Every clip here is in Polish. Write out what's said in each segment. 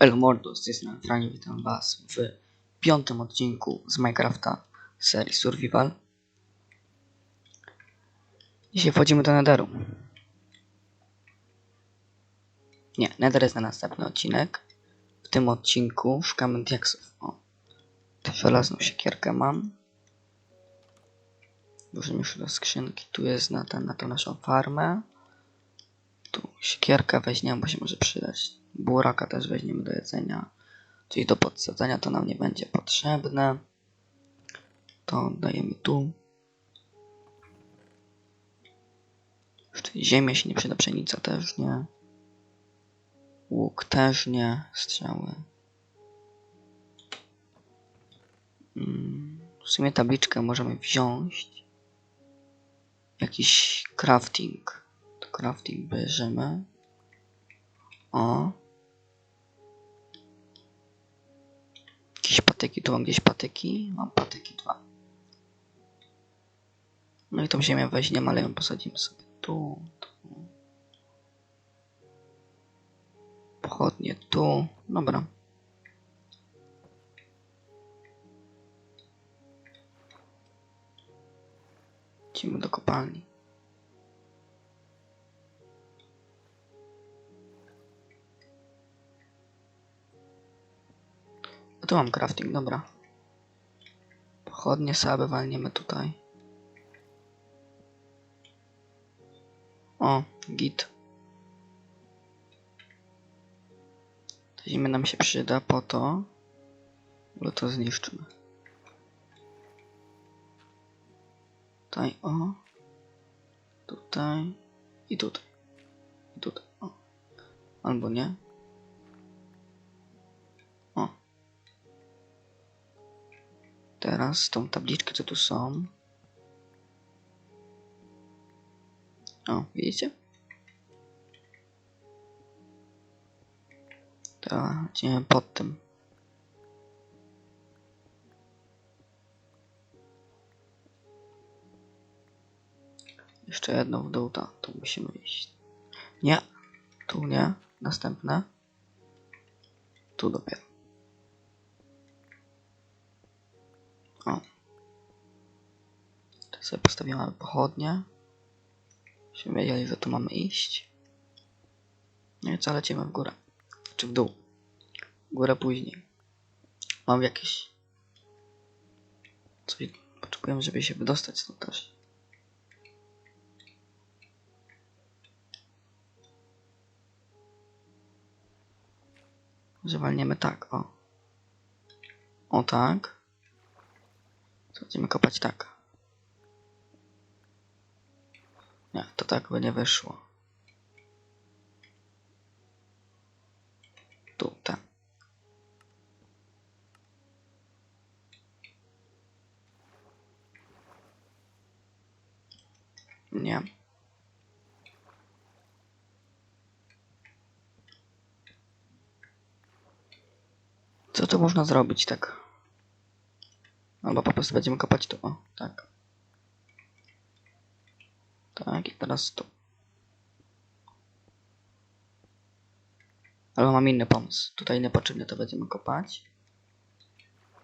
El Mordo, z tej strony Frani, witam was w piątym odcinku z Minecrafta serii Survival. Dzisiaj wchodzimy do Netheru. Nie, Nether jest na następny odcinek. W tym odcinku szukamy diaksów. O, żelazną siekierkę mam. Włożymy już do skrzynki. Tu jest na, ten, na tą naszą farmę. Tu siekierkę weźmiemy, bo się może przydać. Buraka też weźmiemy do jedzenia. Czyli do podsadzania to nam nie będzie potrzebne. To dajemy tu. Ziemia się nie przyda, pszenica też nie. Łuk też nie. Strzały. Mm, W sumie tabliczkę możemy wziąć. Jakiś crafting. To crafting bierzemy. O. patyki, tu mam gdzieś patyki. Mam patyki dwa. No i tą ziemię weźmiemy, ale ją posadzimy sobie tu, tu. Pochodnie tu. Dobra. Idziemy do kopalni. Tu mam crafting, dobra. Pochodnie sobie walniemy tutaj. O, git. To ziemia nam się przyda po to, bo to zniszczymy. Tutaj, o. Tutaj. I tutaj. I tutaj, o. Albo nie. Teraz tą tabliczkę, co tu są. O, widzicie? To idziemy pod tym. Jeszcze jedno w dół, to, tu musimy iść. Nie, tu nie, następne. Tu dopiero. O. Tu sobie postawimy pochodnie. Żebyśmy wiedzieli, że tu mamy iść. No i co, lecimy w górę. Czy w dół. W górę później. Mam jakieś... Coś potrzebujemy, żeby się wydostać stąd też. Że walniemy tak, o. O tak. To będziemy kopać tak. Nie, to tak by nie wyszło. Tu, ten. Nie. Co tu można zrobić tak? Albo po prostu będziemy kopać tu, o, tak. Tak, i teraz tu. Albo mam inny pomysł. Tutaj niepotrzebnie to będziemy kopać.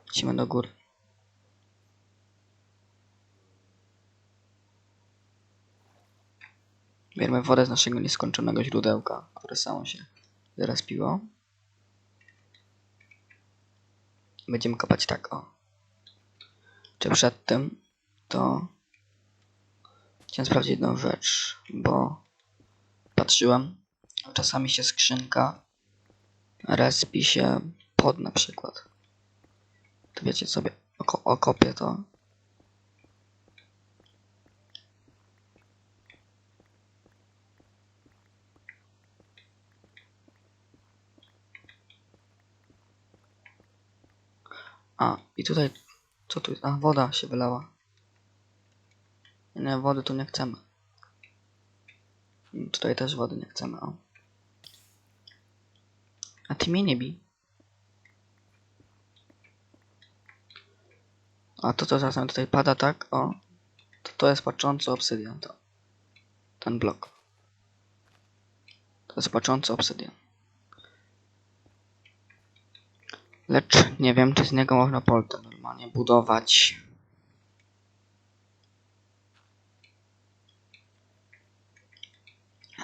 Lecimy do góry. Bierzemy wodę z naszego nieskończonego źródełka, które samo się zrespiło. Będziemy kopać tak, o. Czy przed tym to Chciałem sprawdzić jedną rzecz, bo patrzyłem, czasami się skrzynka respi się pod na przykład. To wiecie sobie, oko okopię to. A, i tutaj, co tu, a woda się wylała. Nie, wody tu nie chcemy. Tutaj też wody nie chcemy, o. A ty mnie nie bij. A to co czasem tutaj pada, tak? O. To, to jest patrzący obsydian, to. Ten blok. To jest patrzący obsydian. Lecz nie wiem, czy z niego można poltę normalnie budować.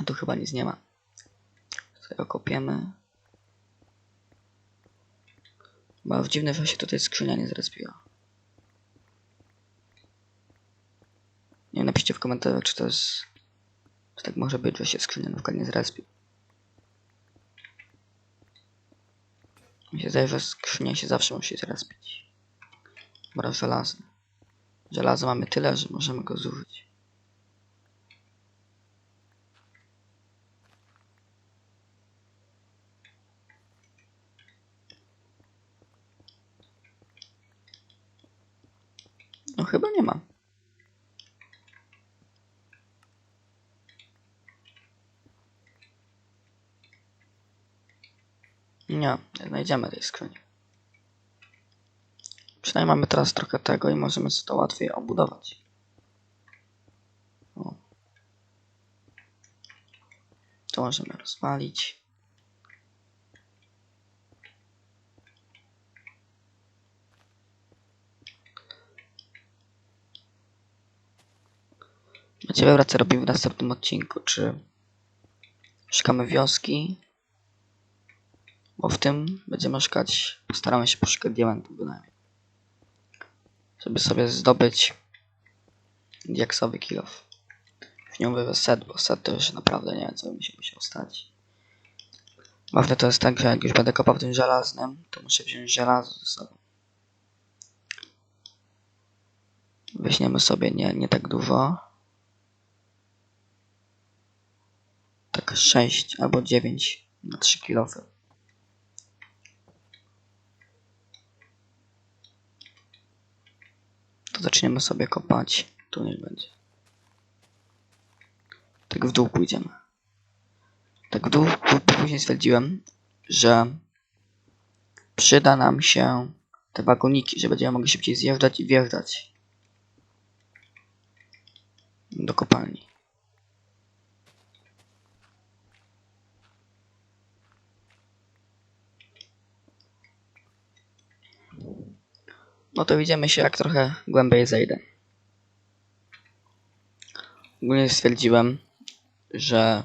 A tu chyba nic nie ma. Sobie okopiemy. Bo w dziwny że się tutaj skrzynia nie zrespiła. Nie wiem, napiszcie w komentarzach, czy to jest... Czy tak może być, że się skrzynia na przykład nie zrespił. Mi się zdaje, że skrzynia się zawsze musi zrespić. Dobra, żelazny. Żelaza mamy tyle, że możemy go zużyć. No chyba nie ma. Nie znajdziemy tej skrzyni. Przynajmniej mamy teraz trochę tego i możemy sobie to łatwiej obudować. O. To możemy rozwalić. Będziemy co robimy w następnym odcinku, czy szukamy wioski, bo w tym będziemy szukać, postaramy się poszukać diamentów bynajmniej. Żeby sobie zdobyć diaksowy kilof. Nie mówię set, bo set to już naprawdę nie wiem co mi się musiał stać. Ważne to jest tak, że jak już będę kopał tym żelaznym, to muszę wziąć żelazo ze sobą. Weźmiemy sobie nie, nie tak dużo. Tak 6 albo 9 na 3 kilofy. Zaczniemy sobie kopać. Tu niech będzie. Tak w dół pójdziemy. Tak w dół, bo później stwierdziłem, że przyda nam się te wagoniki, że będziemy mogli szybciej zjeżdżać i wjeżdżać do kopalni. No to widzimy się jak trochę głębiej zejdę. Ogólnie stwierdziłem, że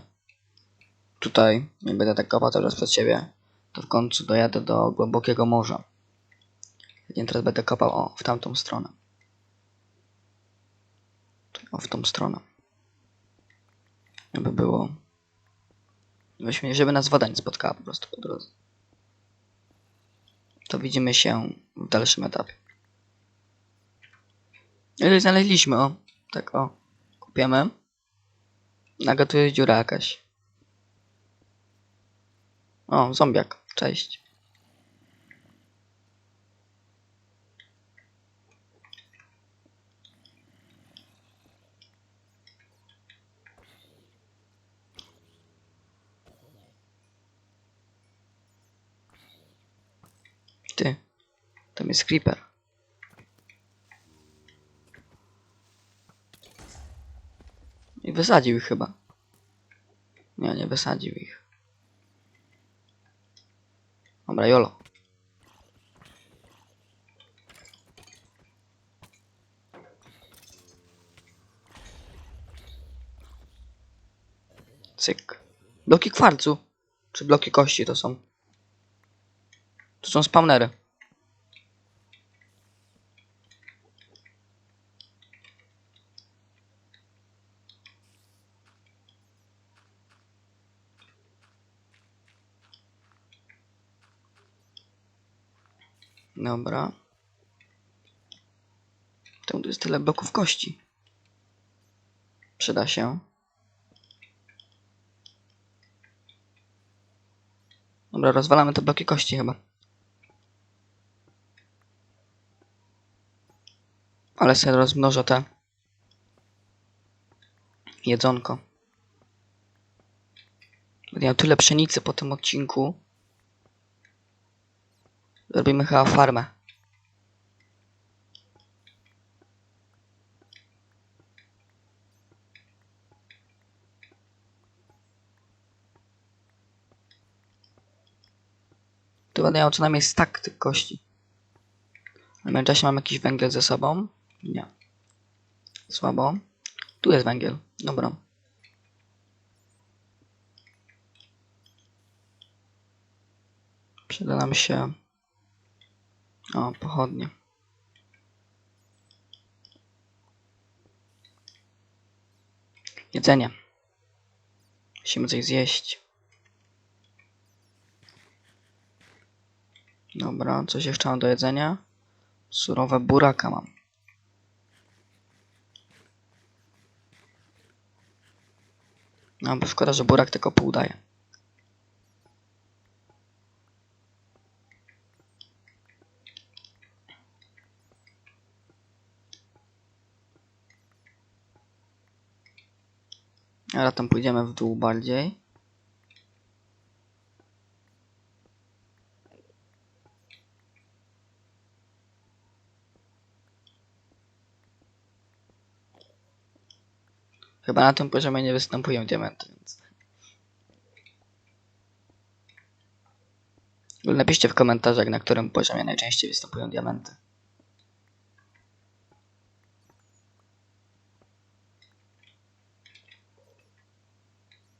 tutaj nie będę tak kopał teraz przed siebie, to w końcu dojadę do głębokiego morza. Nie teraz będę kopał o, w tamtą stronę. O, w tą stronę. Żeby było... Weźmy, żeby nas woda nie spotkała po prostu po drodze. To widzimy się w dalszym etapie. Ile znaleźliśmy, o. Tak, o. Kupiemy. Nagle tu jest dziura jakaś. O, zombiak. Cześć. Ty. Tam jest creeper. I wysadził ich chyba. Nie, nie wysadził ich. Dobra, jolo. Cyk. Bloki kwarcu. Czy bloki kości to są? To są spawnery. Dobra. Tam tu jest tyle bloków kości. Przyda się. Dobra, rozwalamy te bloki kości chyba. Ale sobie rozmnożę te jedzonko. Będę miał tyle pszenicy po tym odcinku. Zrobimy chyba farmę. Tu będę miał co najmniej stak tych kości. W międzyczasie mam jakiś węgiel ze sobą? Nie. Słabo. Tu jest węgiel. Dobra. Przyda nam się... O, pochodnie. Jedzenie. Musimy coś zjeść. Dobra, coś jeszcze mam do jedzenia? Surowe buraka mam. No, bo szkoda, że burak tylko pół daje. Ale tam pójdziemy w dół bardziej. Chyba na tym poziomie nie występują diamenty, więc... Napiszcie w komentarzach, na którym poziomie najczęściej występują diamenty.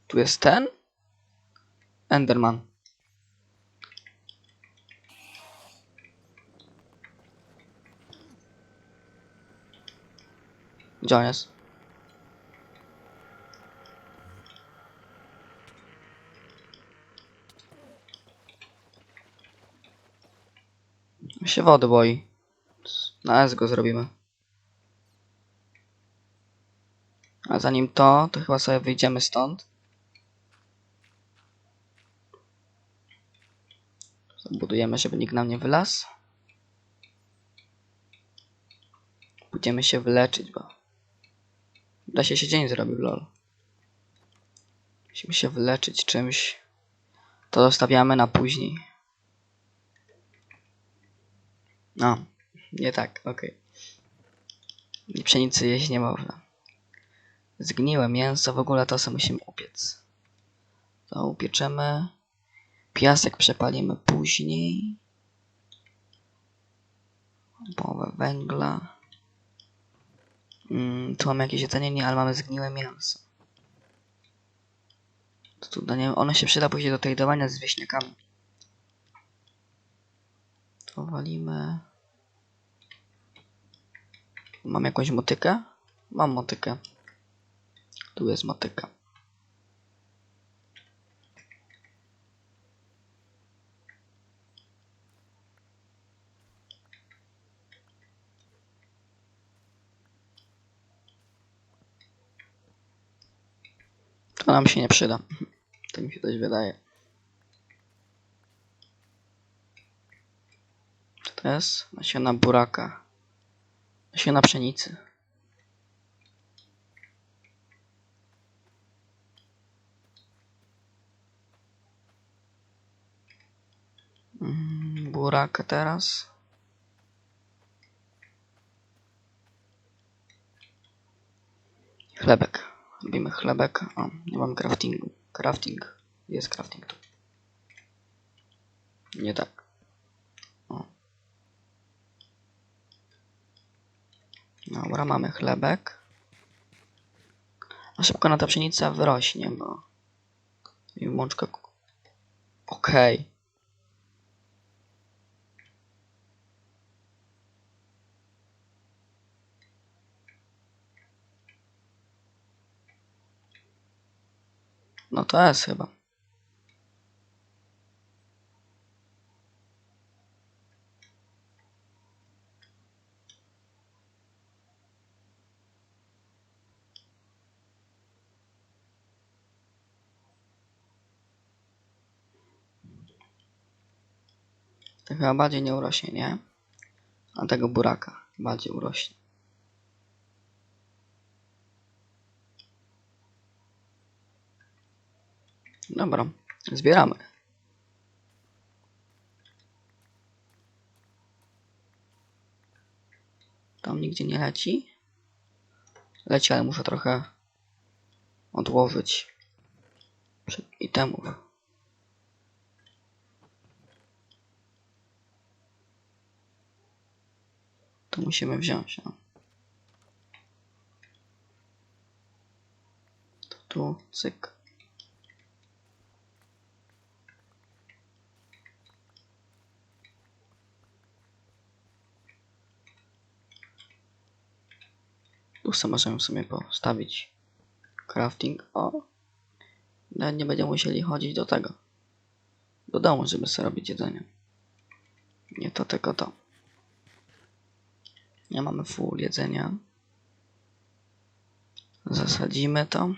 Tu jest ten? Enderman. Gdzie on jest? się wody boi. Na S go zrobimy. A zanim to, to chyba sobie wyjdziemy stąd. Zabudujemy, żeby nikt nam nie wylazł. Pójdziemy się wyleczyć, bo... Da się się dzień zrobił, lol. Musimy się wyleczyć czymś. To zostawiamy na później. No, nie tak, okej. Okay. Pszenicy jeść nie można. Zgniłe mięso, w ogóle to sobie musimy upiec. To upieczemy. Piasek przepalimy później. Połowę węgla. Mm, tu mamy jakieś jedzenie, nie, ale mamy zgniłe mięso. To tu, nie, ono się przyda później do tradowania z wieśniakami. To walimy. Mam jakąś motykę? Mam motykę. Tu jest motyka. To nam się nie przyda. Tak mi się coś wydaje. Co to jest? Nasiona buraka. Nasiona pszenicy. Mm, Buraka teraz. Chlebek. Robimy chlebek. O, nie mam craftingu. Crafting. Jest crafting tu. Nie tak. O. Dobra, mamy chlebek. A szybko na ta pszenica wyrośnie, bo... I mączka... Okej. Okay. No to jest chyba. To chyba bardziej nie urośnie, nie? A tego buraka bardziej urośnie. Dobra, zbieramy. Tam nigdzie nie leci. Leci, ale muszę trochę odłożyć itemów. To musimy wziąć. No. To tu, cyk. Sobie możemy sobie postawić crafting. O! Nawet nie będziemy musieli chodzić do tego. Do domu, żeby sobie robić jedzenie. Nie to, tylko to. Nie mamy full jedzenia. Zasadzimy to.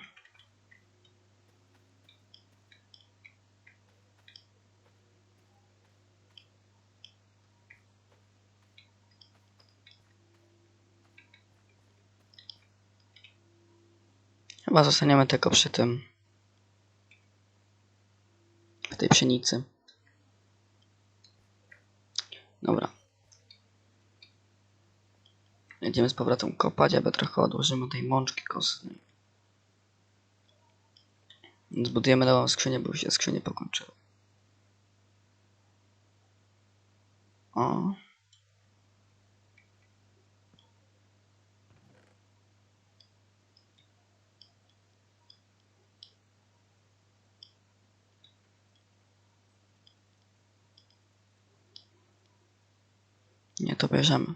Chyba zostaniemy tylko przy tym. W tej pszenicy. Dobra. Jedziemy z powrotem kopać, aby trochę odłożymy tej mączki kostnej. Zbudujemy nową skrzynię, bo już się skrzynie pokończyły. O. Nie, to bierzemy.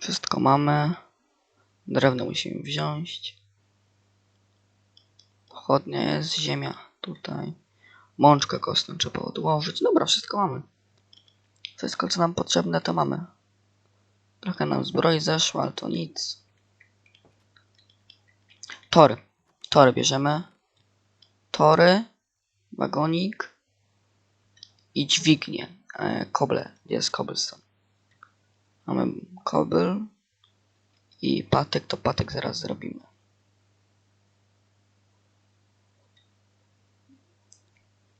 Wszystko mamy. Drewno musimy wziąć. Pochodnia jest, ziemia tutaj. Mączkę kostną trzeba odłożyć. Dobra, wszystko mamy. Wszystko, co nam potrzebne, to mamy. Trochę nam zbroi zeszło, ale to nic. Tory. Tory bierzemy. Tory. Wagonik i dźwignię. E, koble. Gdzie jest cobblestone? Mamy kobyl i patyk, to patyk zaraz zrobimy.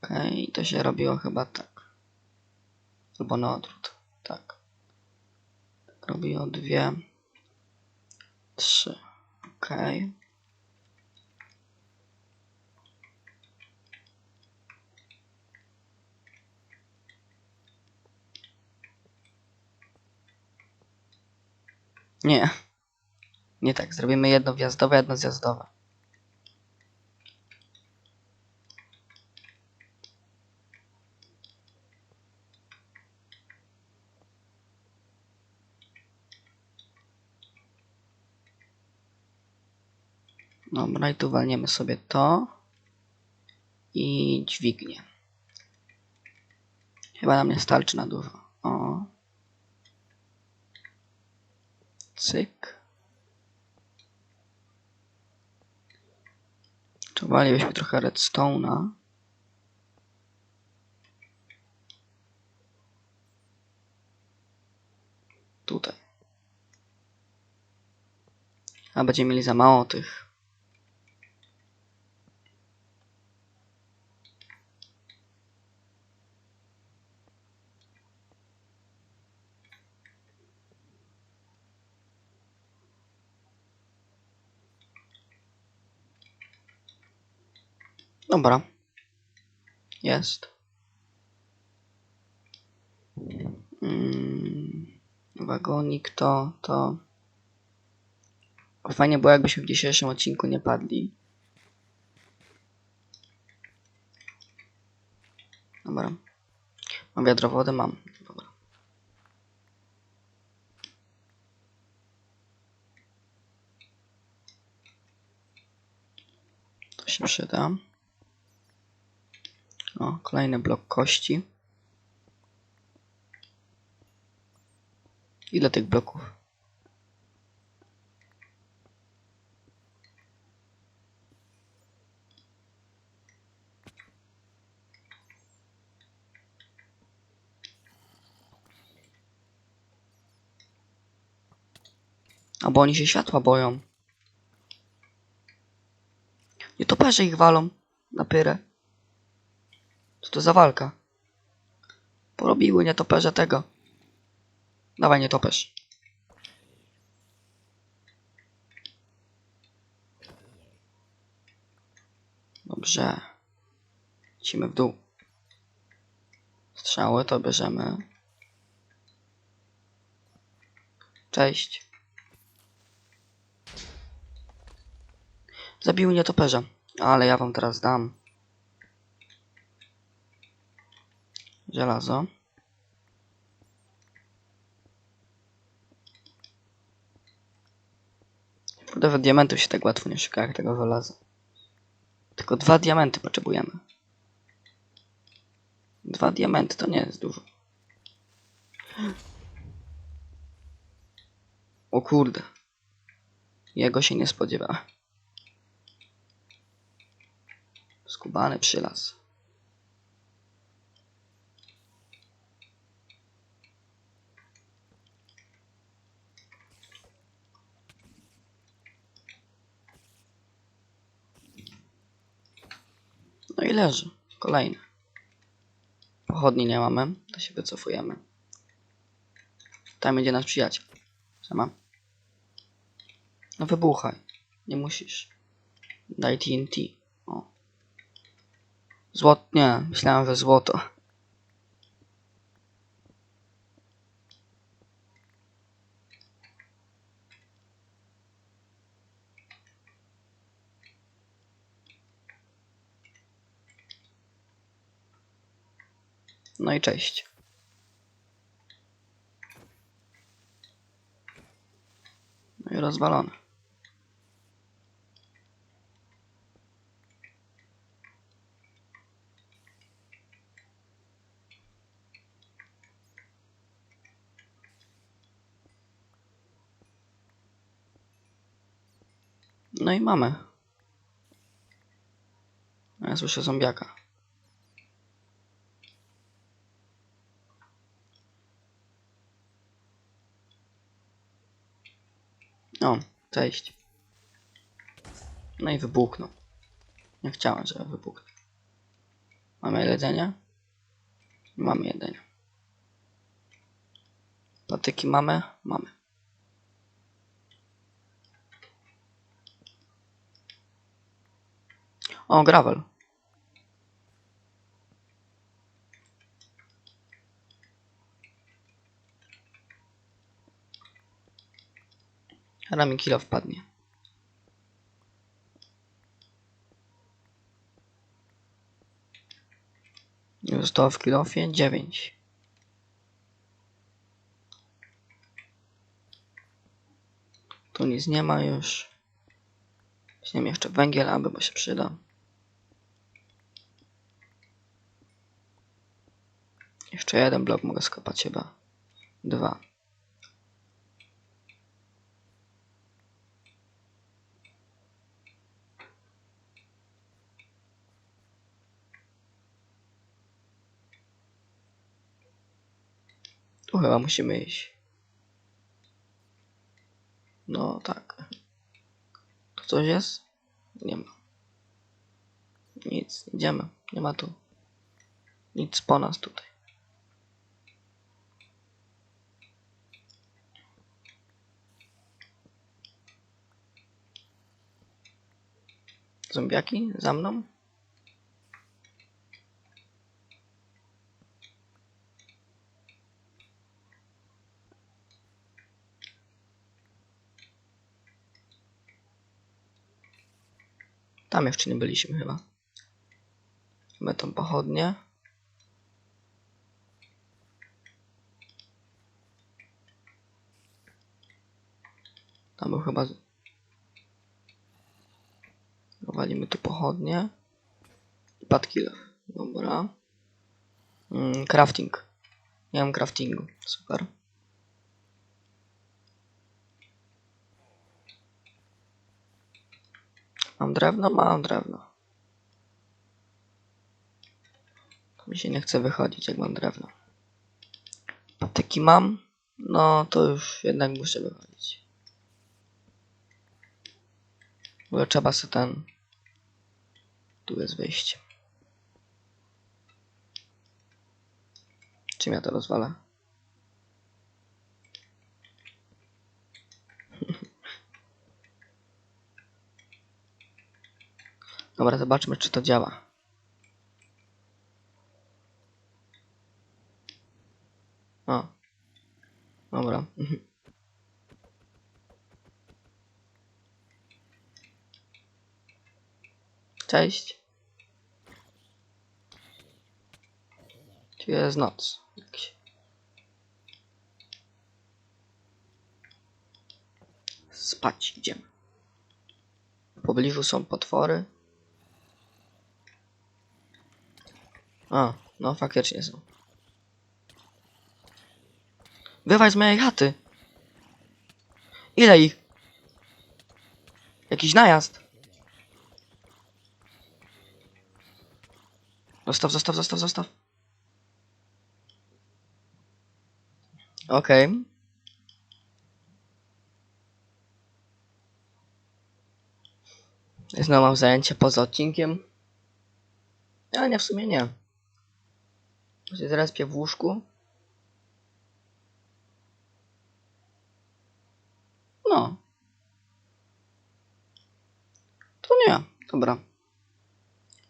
Okej, to się robiło chyba tak. Albo na odwrót. Tak. Robiło dwie, trzy. Okej. Nie. Nie tak, zrobimy jedno wjazdowe, jedno zjazdowe. Dobra, i tu walniemy sobie to i dźwignię. Chyba nam nie starczy na dużo. O. Cyk. Czubalibyśmy trochę redstone'a. Tutaj. A będziemy mieli za mało tych. Dobra. Jest. Mm, wagonik to, to... Fajnie było jakbyśmy w dzisiejszym odcinku nie padli. Dobra. Mam wiadro wody? Mam. Dobra. To się przyda. O, kolejny blok kości. Ile tych bloków? A bo oni się światła boją. Nietoperze ich walą na pyrę. Co to za walka? Porobiły nietoperze tego. Dawaj nietoperz. Dobrze. Lecimy w dół. Strzały to bierzemy. Cześć. Zabił nietoperza, ale ja wam teraz dam. Żelazo. Nawet diamentów się tak łatwo nie szuka jak tego żelaza. Tylko dwa diamenty potrzebujemy. Dwa diamenty to nie jest dużo. O kurde. Jego się nie spodziewałem. Skubany przylas. No i leży. Kolejny. Pochodni nie mamy, to się wycofujemy. Tam będzie nasz przyjaciel. Sama. No wybuchaj. Nie musisz. Daj TNT. O. Złot... Nie, myślałem, że złoto. No i cześć. No i rozwalone. No i mamy. Ja słyszę zombiaka. O, cześć. No i wybuchnął. Nie chciałem, żeby wybuchnął. Mamy jedzenie? Mamy jedzenie. Patyki mamy? Mamy. O, gravel. Rami kilo wpadnie. Zostało w kilofie 9. Tu nic nie ma już. Weźmiemy jeszcze węgiel, aby bo się przyda. Jeszcze jeden blok mogę skopać chyba. Dwa. Tu chyba musimy iść. No tak. Tu coś jest? Nie ma. Nic, idziemy. Nie ma tu. Nic po nas tutaj. Zombiaki za mną? Tam jeszcze nie byliśmy chyba. Mamy tą pochodnię. Tam był chyba... Walimy tu pochodnie. I Padkiller. Dobra. Mm, crafting. Nie mam craftingu. Super. Mam drewno? Mam drewno. Mi się nie chce wychodzić, jak mam drewno. Patyki mam? No, to już jednak muszę wychodzić. Bo trzeba sobie ten... Tu jest wyjście. Czym ja to rozwalę? Dobra, zobaczmy czy to działa. O. Dobra. Mhm. Cześć. Tu jest noc. Spać idziemy. W pobliżu są potwory. A, no faktycznie są. Wywaj z mojej chaty. Ile ich? Jakiś najazd. Zostaw, zostaw, zostaw, zostaw. Okej. Znowu mam zajęcie poza odcinkiem. Ale nie, w sumie nie. Się pię w łóżku. No. To nie. Dobra.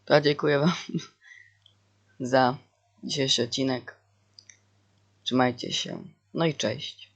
To ja dziękuję wam za dzisiejszy odcinek. Trzymajcie się. No i cześć.